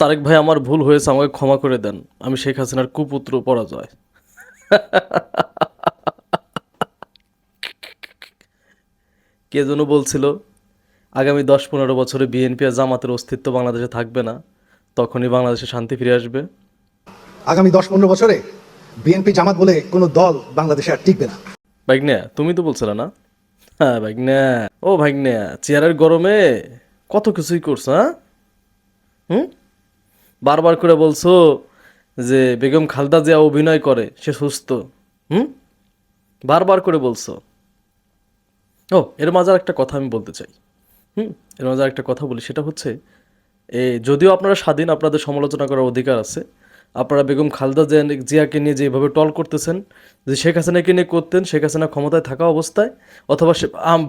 তারেক ভাই আমার ভুল হয়েছে আমাকে ক্ষমা করে দেন। আমি শেখ হাসিনার কুপুত্র পরাজয়। কে যেন বলছিল আগামী দশ পনেরো বছরে বিএনপি আর জামাতের অস্তিত্ব বাংলাদেশে থাকবে না তখনই বাংলাদেশে শান্তি ফিরে আসবে। আগামী দশ পনেরো বছরে বিএনপি জামাত বলে কোনো দল বাংলাদেশে আর টিকবে না। ভাগ্নে তুমি তো বলছিলে না? হ্যাঁ ভাগ্নে। ও ভাগ্নে চেয়ারের গরমে কত কিছুই করছ হ্যাঁ? হুম? বারবার করে বলছো যে বেগম খালদা জিয়া অভিনয় করে, সে সুস্থ। হুম? বারবার করে বলছো। ও, এর মাঝে একটা কথা আমি বলতে চাই। হুম? এর মাঝে একটা কথা বলি, সেটা হচ্ছে, এ, যদিও আপনারা স্বাধীন, আপনাদের সমালোচনা করার অধিকার আছে। আপনারা বেগম খালদা জিয়া- জিয়াকে নিয়ে যেভাবে টল করতেছেন, যে শেখ হাসিনাকে নিয়ে করতেন, শেখ হাসিনা ক্ষমতায় থাকা অবস্থায়, অথবা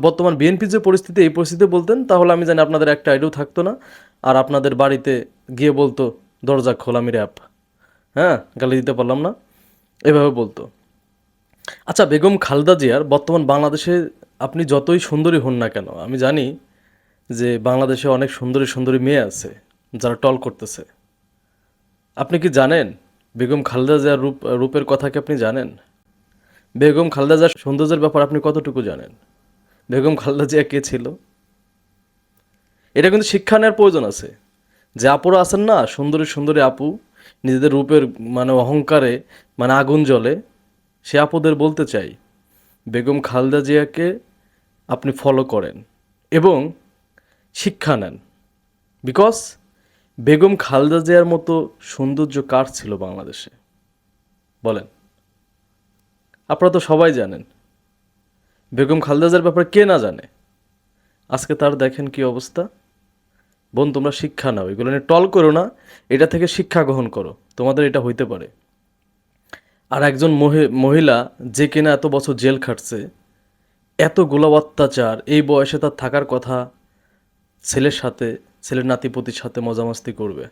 বর্তমান বিএনপি যে পরিস্থিতি, এই পরিস্থিতি বলতেন, তাহলে আমি জানি আপনাদের একটা আইডিয়াও থাকতো না। আর আপনাদের বাড়িতে গিয়ে বলতো দরজা খোলা আমি অ্যাপ হ্যাঁ গালি দিতে পারলাম না। এভাবে বলতো। আচ্ছা বেগম খালদা জিয়ার বর্তমান বাংলাদেশে আপনি যতই সুন্দরী হন না কেন, আমি জানি যে বাংলাদেশে অনেক সুন্দরী সুন্দরী মেয়ে আছে যারা টল করতেছে। আপনি কি জানেন বেগম খালেদা জিয়ার রূপ, রূপের কথা কি আপনি জানেন? বেগম খালেদা জিয়ার সৌন্দর্যের ব্যাপার আপনি কতটুকু জানেন? বেগম খালেদা জিয়া কে ছিল? এটা কিন্তু শিক্ষা নেওয়ার প্রয়োজন আছে। যে আপুরা আছেন না, সুন্দরী সুন্দরী আপু, নিজেদের রূপের মানে অহংকারে মানে আগুন জ্বলে, সে আপুদের বলতে চাই, বেগম খালদা জিয়াকে আপনি ফলো করেন এবং শিক্ষা নেন। বিকজ বেগম খালদা জিয়ার মতো সৌন্দর্য কার ছিল বাংলাদেশে? বলেন। আপনারা তো সবাই জানেন। বেগম খালেদা জিয়ার ব্যাপারে কে না জানে? আজকে তার দেখেন কি অবস্থা? বোন, তোমরা শিক্ষা নাও। এগুলো নিয়ে টল করো না, এটা থেকে শিক্ষা গ্রহণ করো। তোমাদের এটা হইতে পারে। আর একজন মহি- মহিলা যে কিনা এত বছর জেল খাটছে, এত গোলাপ অত্যাচার এই বয়সে তার থাকার কথা ছেলের সাথে, ছেলের নাতিপতির সাথে মজামস্তি করবে।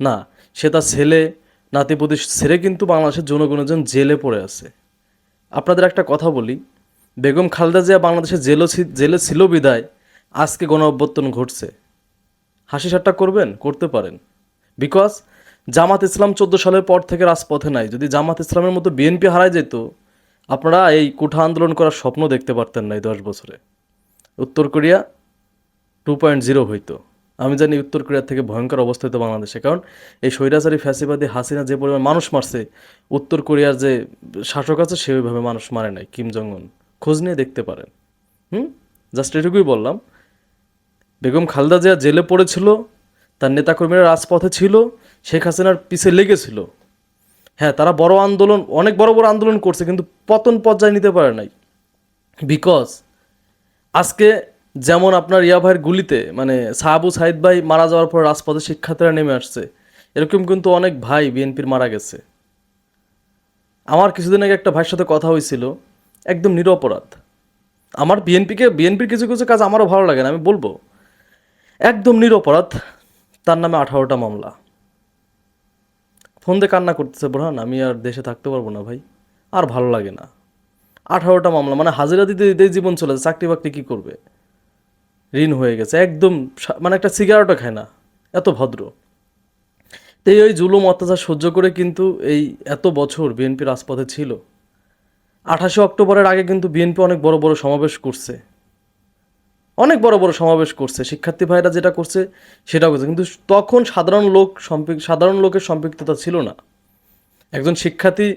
না, সে তার ছেলে নাতিপতি ছেড়ে কিন্তু বাংলাদেশের জনগণের জন্য জেলে পড়ে আছে। আপনাদের একটা কথা বলি, বেগম খালেদা জিয়া বাংলাদেশে জেলও জেলে ছিল বিদায়, আজকে গণ অভ্যর্থন ঘটছে। হাসি ঠাট্টা করবেন, করতে পারেন। বিকজ জামাত ইসলাম চোদ্দ সালের পর থেকে রাজপথে নাই। যদি জামাত ইসলামের মতো বিএনপি হারায় যেত, আপনারা এই কোঠা আন্দোলন করার স্বপ্ন দেখতে পারতেন না এই দশ বছরে। উত্তর কোরিয়া টু পয়েন্ট জিরো হইতো। আমি জানি উত্তর কোরিয়ার থেকে ভয়ঙ্কর অবস্থা হতো বাংলাদেশে, কারণ এই স্বৈরাচারী, ফ্যাসিবাদী হাসিনা যে পরিমাণ মানুষ মারছে, উত্তর কোরিয়ার যে শাসক আছে সে ওইভাবে মানুষ মারে নাই কিম জং খোঁজ নিয়ে দেখতে পারেন। হুম? জাস্ট এটুকুই বললাম। বেগম খালেদা জিয়া জেলে পড়েছিল, তার নেতাকর্মীরা রাজপথে ছিল, শেখ হাসিনার পিছে লেগেছিল। হ্যাঁ তারা বড় আন্দোলন, অনেক বড় বড় আন্দোলন করছে, কিন্তু পতন পর্যায়ে নিতে পারে নাই। বিকজ আজকে যেমন আপনার ইয়া ভাইয়ের গুলিতে মানে সাহাবু সাহিদ ভাই মারা যাওয়ার পর রাজপথে শিক্ষার্থীরা নেমে আসছে, এরকম কিন্তু অনেক ভাই বিএনপির মারা গেছে। আমার কিছুদিন আগে একটা ভাইয়ের সাথে কথা হয়েছিল, একদম নিরপরাধ। আমার বিএনপিকে, বিএনপির কিছু কিছু কাজ আমারও ভালো লাগে না, আমি বলব। একদম নিরপরাধ, তার নামে আঠারোটা মামলা। ফোন দিয়ে কান্না করতেছে বোরহান, আমি আর দেশে থাকতে পারব না ভাই, আর ভালো লাগে না। আঠারোটা মামলা মানে হাজিরা দিতে দিতেই জীবন চলে যায়, চাকরি বাকরি কী করবে? ঋণ হয়ে গেছে, একদম মানে একটা সিগারেটও খায় না, এত ভদ্র। তো এই ওই জুলুম অত্যাচার সহ্য করে কিন্তু এই এত বছর বিএনপি রাজপথে ছিল। আঠাশে অক্টোবরের আগে কিন্তু বিএনপি অনেক বড় বড় সমাবেশ করছে। অনেক বড় বড় সমাবেশ করছে শিক্ষার্থী ভাইরা যেটা করছে সেটাও করছে। কিন্তু তখন সাধারণ লোক সাধারণ লোকের সম্পৃক্ততা ছিল না। একজন শিক্ষার্থী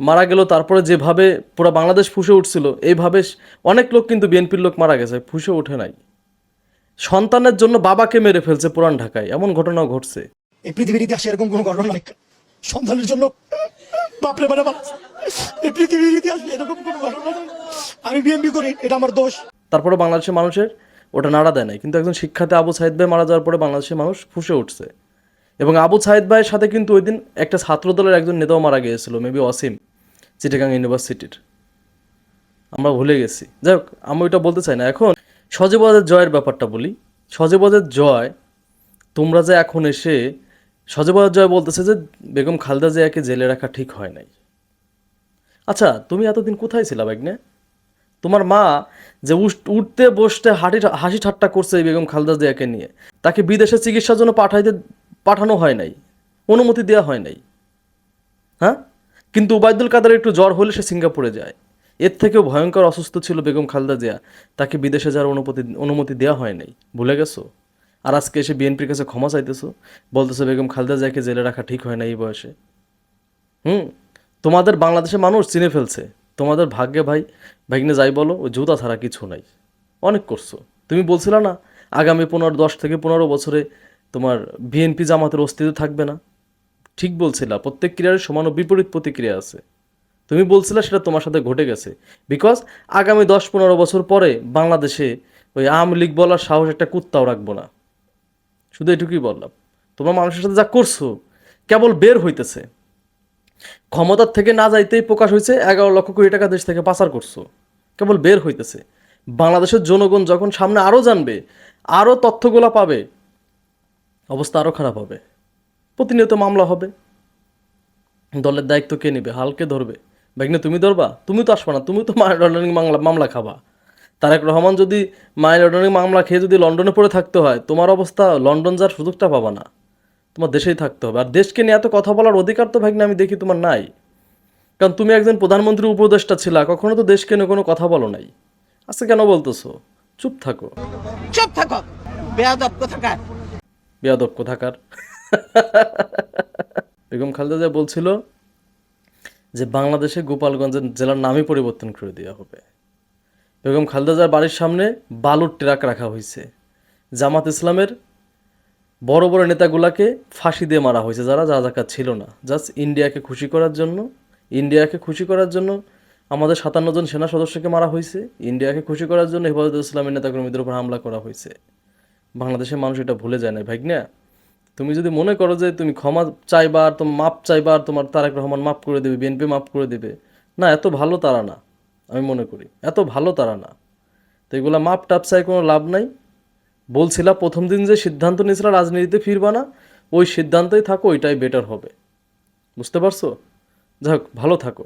মারা গেল তারপরে যেভাবে পুরো বাংলাদেশ ফুসে উঠছিল এইভাবে অনেক লোক কিন্তু বিএনপির লোক মারা গেছে ফুসে ওঠে নাই। সন্তানের জন্য বাবাকে মেরে ফেলছে পুরান ঢাকায় এমন ঘটনাও ঘটছে। এই পৃথিবীর ইতিহাসে এরকম কোনো ঘটনা নাই। সন্তানের জন্য বাপরে বাপ এই পৃথিবীর ইতিহাসে এরকম কোনো ঘটনা নাই। আমি বিএমপি করি এটা আমার দোষ। তারপরে বাংলাদেশের মানুষের ওটা নাড়া দেয় নাই। কিন্তু একজন শিক্ষাতে আবু সাইদ ভাই মারা যাওয়ার পরে বাংলাদেশের মানুষ ফুসে উঠছে। এবং আবু সাইদ ভাইয়ের সাথে কিন্তু ওই দিন একটা ছাত্রদলের একজন নেতাও মারা গিয়েছিল, মেবি অসীম চিটাগাং ইউনিভার্সিটির। আমরা ভুলে গেছি। যাই হোক, আমি ওইটা বলতে চাই না। এখন সজীবদের জয়ের ব্যাপারটা বলি। সজীবদের জয়, তোমরা যে এখন এসে সজীবদের জয় বলতেছে যে বেগম খালেদা জিয়াকে জেলে রাখা ঠিক হয় নাই। আচ্ছা তুমি এতদিন কোথায় ছিলা বাগনে তোমার মা যে উঠ- উঠতে বসতে হাঁটি হাসি ঠাট্টা করছে বেগম খালদা জিয়াকে নিয়ে, তাকে বিদেশে চিকিৎসার জন্য পাঠাইতে, পাঠানো হয় নাই, অনুমতি দেওয়া হয় নাই। হ্যাঁ? কিন্তু উবায়দুল কাদের একটু জ্বর হলে সে সিঙ্গাপুরে যায়। এর থেকেও ভয়ঙ্কর অসুস্থ ছিল বেগম খালদা জিয়া, তাকে বিদেশে যাওয়ার অনুমতি অনুমতি দেওয়া হয় নাই। ভুলে গেছো? আর আজকে এসে বিএনপির কাছে ক্ষমা চাইতেছো? বলতেছো বেগম খালদা জিয়াকে জেলে রাখা ঠিক হয় না এই বয়সে। হুম? তোমাদের বাংলাদেশের মানুষ চিনে ফেলছে। তোমাদের ভাগ্যে ভাই, ভাগ্নে যাই বলো, ওই জুতা ছাড়া কিছু নাই। অনেক করছ। তুমি বলছিলে না, আগামী পনেরো, দশ থেকে পনেরো বছরে তোমার বিএনপি জামাতের অস্তিত্ব থাকবে না? ঠিক বলছিলা, প্রত্যেক ক্রিয়ার সমান ও বিপরীত প্রতিক্রিয়া আছে। তুমি বলছিলে সেটা তোমার সাথে ঘটে গেছে। বিকজ আগামী দশ, পনেরো বছর পরে বাংলাদেশে ওই আওয়ামী লীগ বলার সাহস একটা কুত্তাও রাখব না। শুধু এটুকুই বললাম। তোমরা মানুষের সাথে যা করছ, কেবল বের হইতেছে। ক্ষমতার থেকে না যাইতেই প্রকাশ হয়েছে এগারো লক্ষ কোটি টাকা দেশ থেকে পাচার করছ। কেবল বের হইতেছে। বাংলাদেশের জনগণ যখন সামনে আরও জানবে আরও তথ্যগুলো পাবে, অবস্থা আরও খারাপ হবে। প্রতিনিয়ত মামলা হবে। দলের দায়িত্ব কে নেবে? হালকে ধরবে? ভাগ্নে, তুমি ধরবা? তুমি তো আসবা না। তুমি তো মায়ের লন্ডনিং মামলা মামলা খাবা। তারেক রহমান যদি মায়ের লন্ডনিং মামলা খেয়ে যদি লন্ডনে পড়ে থাকতে হয়, তোমার অবস্থা লন্ডন যাওয়ার সুযোগটা পাবা না। তোমার দেশেই থাকতে হবে। আর দেশকে নিয়ে এত কথা বলার অধিকার তো ভাগ্নে আমি দেখি তোমার নাই। কারণ তুমি একজন প্রধানমন্ত্রী উপদেষ্টা ছিলা কখনো তো দেশকে নিয়ে কোনো কথা বলো নাই। আজকে কেন বলতেছো? চুপ থাকো। চুপ থাকো! বেয়াদব কোথাকার? বেয়াদব কোথাকার? বেগম খালেদা জিয়া বলছিল যে বাংলাদেশে গোপালগঞ্জের জেলার নামই পরিবর্তন করে দেওয়া হবে। বেগম খালেদা জিয়ার বাড়ির সামনে বালুর ট্রাক রাখা হয়েছে। জামাত ইসলামের বড় বড় নেতাগুলাকে ফাঁসি দিয়ে মারা হয়েছে, যারা যা জাকাত ছিল না। জাস্ট ইন্ডিয়াকে খুশি করার জন্য ইন্ডিয়াকে খুশি করার জন্য আমাদের সাতান্ন জন সেনা সদস্যকে মারা হয়েছে। ইন্ডিয়াকে খুশি করার জন্য হেফাজত ইসলামের নেতাকর্মীদের উপর হামলা করা হয়েছে। বাংলাদেশের মানুষ এটা ভুলে যায় না, ভাইগনা। তুমি যদি মনে করো যে তুমি ক্ষমা চাইবা আর তোমার মাপ চাইবা আর তোমার তারেক রহমান মাপ করে দেবে, বিএনপি মাপ করে দেবে, না, এত ভালো তারা না, আমি মনে করি। এত ভালো তারা না। তো এগুলা মাপ টাপ চাই কোনো লাভ নাই। বলছিলা প্রথম দিন যে সিদ্ধান্ত নিয়েছিল রাজনীতিতে ফিরবা না, ওই সিদ্ধান্তই থাকো, ওইটাই বেটার হবে। বুঝতে পারছ? যাই হোক ভালো থাকো।